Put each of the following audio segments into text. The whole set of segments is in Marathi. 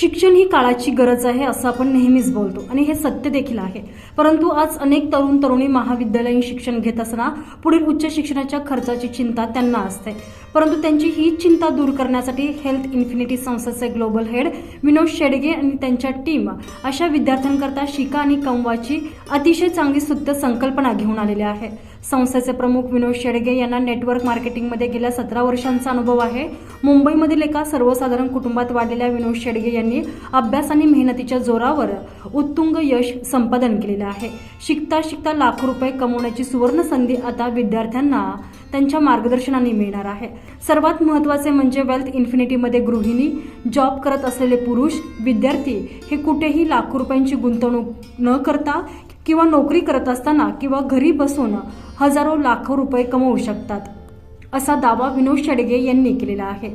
शिक्षण ही काळाची गरज आहे असं आपण नेहमीच बोलतो. आणि हे सत्य देखील आहे. परंतु आज अनेक तरुण तरुणी महाविद्यालयीन शिक्षण घेत असताना पुढील उच्च शिक्षणाच्या खर्चाची चिंता त्यांना असते. परंतु त्यांची ही चिंता दूर करण्यासाठी हेल्थ इन्फिनिटी संस्थेचे ग्लोबल हेड विनोद शेडगे आणि त्यांच्या टीम अशा विद्यार्थ्यांकरता शिका आणि कमवाची अतिशय चांगली सुत्त संकल्पना घेऊन आलेली आहे संस्थेचे प्रमुख विनोद शेडगे यांना नेटवर्क मार्केटिंगमध्ये गेल्या सतरा वर्षांचा अनुभव आहे. मुंबईमधील एका सर्वसाधारण कुटुंबात वाढलेल्या विनोद शेडगे यांनी अभ्यास आणि मेहनतीच्या जोरावर उत्तुंग यश संपादन केलेलं आहे. शिकता शिकता लाखो रुपये कमवण्याची सुवर्ण संधी आता विद्यार्थ्यांना त्यांच्या मार्गदर्शनाने मिळणार आहे. सर्वात महत्त्वाचे म्हणजे वेल्थ इन्फिनिटीमध्ये गृहिणी जॉब करत असलेले पुरुष विद्यार्थी हे कुठेही लाखो रुपयांची गुंतवणूक न करता किंवा नोकरी करत असताना किंवा घरी बसून हजारो लाखो रुपये कमवू शकतात असा दावा विनोद शेडगे यांनी केलेला आहे.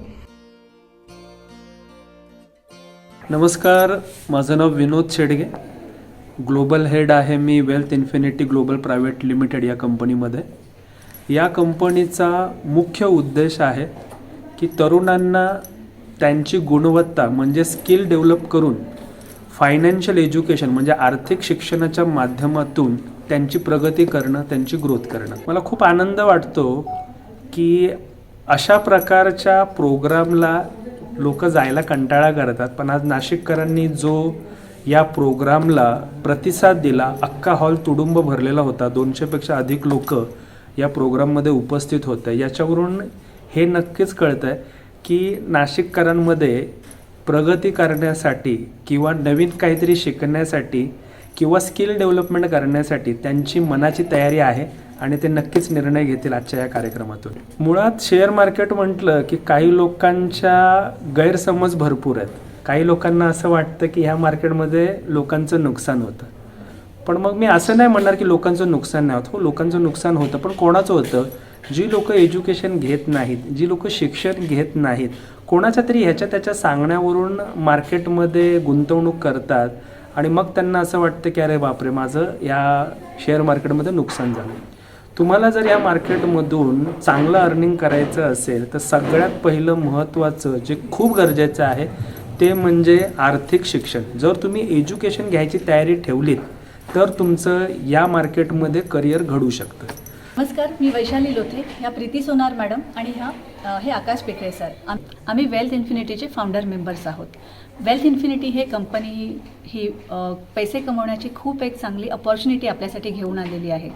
नमस्कार माझं नाव विनोद शेडगे. ग्लोबल हेड आहे मी Wealth Infinity Global Private Limited या कंपनीमध्ये. या कंपनीचा मुख्य उद्देश आहे की तरुणांना त्यांची गुणवत्ता म्हणजे स्किल डेव्हलप करून फायनान्शियल एज्युकेशन म्हणजे आर्थिक शिक्षणाच्या माध्यमातून त्यांची प्रगती करणं त्यांची ग्रोथ करणं. मला खूप आनंद वाटतो की अशा प्रकारच्या प्रोग्रामला लोक जायला कंटाळा करतात. पण आज नाशिककरांनी जो या प्रोग्रामला प्रतिसाद दिला अख्खा हॉल तुडुंब भरलेला होता. दोनशेपेक्षा अधिक लोक या प्रोग्राममध्ये उपस्थित होते. याच्यावरून हे नक्कीच कळतं आहे की नाशिककरांमध्ये प्रगती करण्यासाठी किंवा नवीन काहीतरी शिकण्यासाठी किंवा स्किल डेव्हलपमेंट करण्यासाठी त्यांची मनाची तयारी आहे आणि ते नक्कीच निर्णय घेतील आजच्या या कार्यक्रमातून. मुळात शेअर मार्केट म्हटलं की काही लोकांच्या गैरसमज भरपूर आहेत. काही लोकांना असं वाटतं की ह्या मार्केटमध्ये लोकांचं नुकसान होतं. पण मग मी असं नाही म्हणणार की लोकांचं नुकसान नाही होत. हो लोकांचं नुकसान होतं पण कोणाचं होतं? जी लोक एज्युकेशन घेत नाहीत जी लोक शिक्षण घेत नाहीत कोणाच्या तरी ह्याच्या त्याच्या सांगण्यावरून मार्केटमध्ये गुंतवणूक करतात आणि मग त्यांना असं वाटतं की अरे बापरे माझं या शेअर मार्केटमध्ये नुकसान झालं. तुम्हाला जर या मार्केटमधून चांगलं अर्निंग करायचं असेल तर सगळ्यात पहिलं महत्त्वाचं जे खूप गरजेचं आहे ते म्हणजे आर्थिक शिक्षण. जर तुम्ही एज्युकेशन घ्यायची तयारी ठेवलीत तर तुमचं या मार्केटमध्ये करिअर घडू शकतं. नमस्कार मी वैशाली लोथे ह्या प्रीती सोनार मॅडम आणि ह्या हे आकाश पेकळे सर. आम आम्ही वेल्थ इन्फिनिटीचे फाउंडर मेंबर्स आहोत. वेल्थ इन्फिनिटी हे कंपनी ही पैसे कमवण्याची खूप एक चांगली अपॉर्च्युनिटी आपल्यासाठी घेऊन आलेली आहे.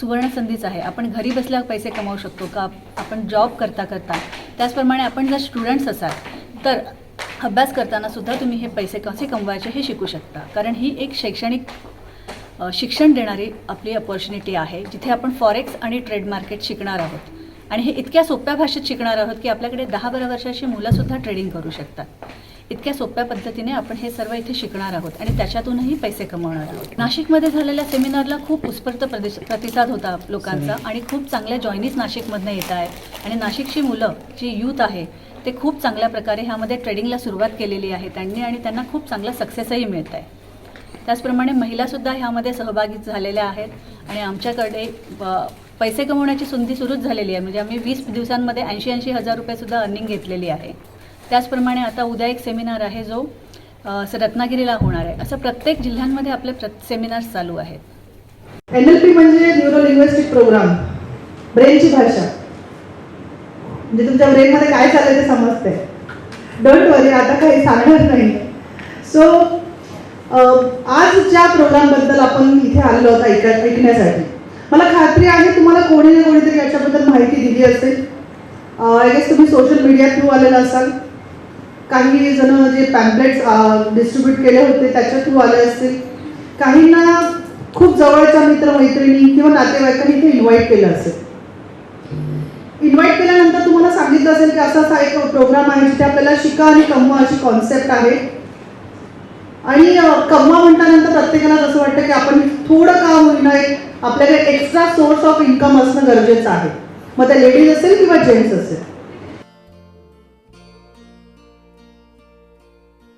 सुवर्ण संधीच आहे. आपण घरी बसल्या पैसे कमावू शकतो का? आपण जॉब करता करता. त्याचप्रमाणे आपण जर स्टुडंट्स असाल तर अभ्यास करताना सुद्धा तुम्ही हे पैसे कसे कमवायचे हे शिकू शकता. कारण ही एक शैक्षणिक शिक्षण देणारी आपली अपॉर्च्युनिटी आहे जिथे आपण फॉरेक्स आणि ट्रेड मार्केट शिकणार आहोत. आणि हे इतक्या सोप्या भाषेत शिकणार आहोत की आपल्याकडे दहा बारा वर्षाची मुलंसुद्धा ट्रेडिंग करू शकतात. इतक्या सोप्या पद्धतीने आपण हे सर्व इथे शिकणार आहोत आणि त्याच्यातूनही पैसे कमवणार आहोत. नाशिकमध्ये झालेल्या सेमिनारला खूप उत्स्फूर्त प्रदेश प्रतिसाद होता लोकांचा आणि खूप चांगल्या जॉईनीज नाशिकमधनं येत आहेत. आणि नाशिकची मुलं जी यूथ आहे ते खूप चांगल्या प्रकारे ह्यामध्ये ट्रेडिंगला सुरुवात केलेली आहे. त्यांनी आणि त्यांना खूप चांगला सक्सेसही मिळत आहे त्याचप्रमाणे महिलासुद्धा ह्यामध्ये सहभागी झालेल्या आहेत. आणि आमच्याकडे पैसे कमवण्याची संधी सुरूच झालेली आहे. म्हणजे आम्ही वीस दिवसांमध्ये ऐंशी ऐंशी हजार रुपयेसुद्धा अर्निंग घेतलेली आहे. त्याचप्रमाणे आता उद्या एक सेमिनार आहे जो रत्नागिरीला होणार आहे. असं प्रत्येक जिल्ह्यांमध्ये आपले सेमिनार सेमिनार्स चालू आहेत. एन एल पी म्हणजे न्यूरो लिंग्विस्टिक प्रोग्राम ब्रेनची भाषा. म्हणजे तुमच्या ब्रेनमध्ये काय चाललंय ते समजते डोंट वरी आता काही सांगणार नाही. सो आज ज्या प्रोग्रामबद्दल आपण इथे आलेलो आहोत ऐक ऐकण्यासाठी मला खात्री आहे तुम्हाला कोणी ना कोणीतरी याच्याबद्दल माहिती दिली असेल. आय गेस तुम्ही सोशल मीडिया थ्रू आलेला असाल. काही जण जे पॅम्पलेट्स डिस्ट्रीब्यूट केले होते त्याच्या थ्रू आले असतील. काहींना खूप जवळच्या मित्रमैत्रिणी किंवा नातेवाईकांनी इथे इन्व्हाइट केलं असेल. इन्व्हाइट केल्यानंतर तुम्हाला सांगितलं असेल की असा असा एक प्रोग्राम आहे जिथे आपल्याला शिका आणि कमवा अशी कॉन्सेप्ट आहे. आणि कम्मा कमवा म्हटल्यानंतर प्रत्येकाला असं वाटतं की आपण थोडं का होईना एक आपल्याकडे एक्स्ट्रा सोर्स ऑफ इन्कम असणं गरजेचं आहे. मग ते लेडीज असेल किंवा जेंट्स असेल?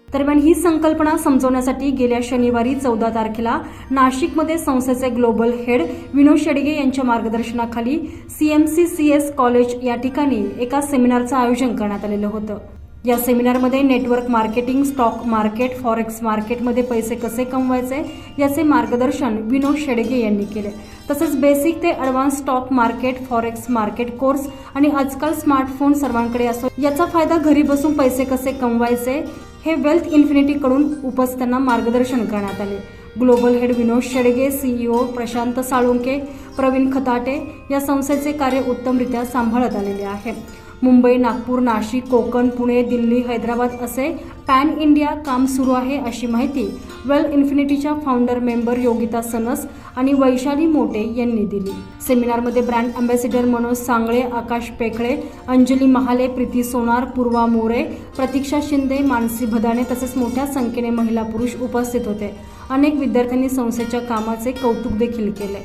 दरम्यान ही संकल्पना समजवण्यासाठी गेल्या शनिवारी चौदा तारखेला नाशिकमध्ये संस्थेचे ग्लोबल हेड विनोद शेडगे यांच्या मार्गदर्शनाखाली सीएमसी सी एस कॉलेज या ठिकाणी एका सेमिनारचं आयोजन करण्यात आलेलं होतं. या सेमिनारमध्ये network marketing stock market forex मार्केटमध्ये पैसे कसे कमवायचे याचे मार्गदर्शन विनोद शेडगे यांनी केले. तसेच बेसिक ते advance stock market forex market course आणि आजकाल स्मार्टफोन सर्वांकडे असतो याचा फायदा घरी बसून पैसे कसे कमवायचे हे वेल्थ इन्फिनिटीकडून उपस्थितांना मार्गदर्शन करण्यात आले. Global head Vinod Shedge CEO Prashant Salunke Pravin Khatate या संस्थेचे कार्य उत्तमरित्या सांभाळत आलेले आहे मुंबई नागपूर नाशिक कोकण पुणे दिल्ली हैदराबाद असे पॅन इंडिया काम सुरू आहे अशी माहिती वेल इन्फिनिटीच्या फाउंडर मेंबर योगिता सनस आणि वैशाली मोटे यांनी दिली. सेमिनारमध्ये ब्रँड अँबॅसिडर मनोज सांगळे आकाश पेखळे अंजली महाले प्रीती सोनार पूर्वा मोरे प्रतीक्षा शिंदे मानसी भदाणे तसेच मोठ्या संख्येने महिला पुरुष उपस्थित होते. अनेक विद्यार्थ्यांनी संस्थेच्या कामाचे कौतुक देखील केले.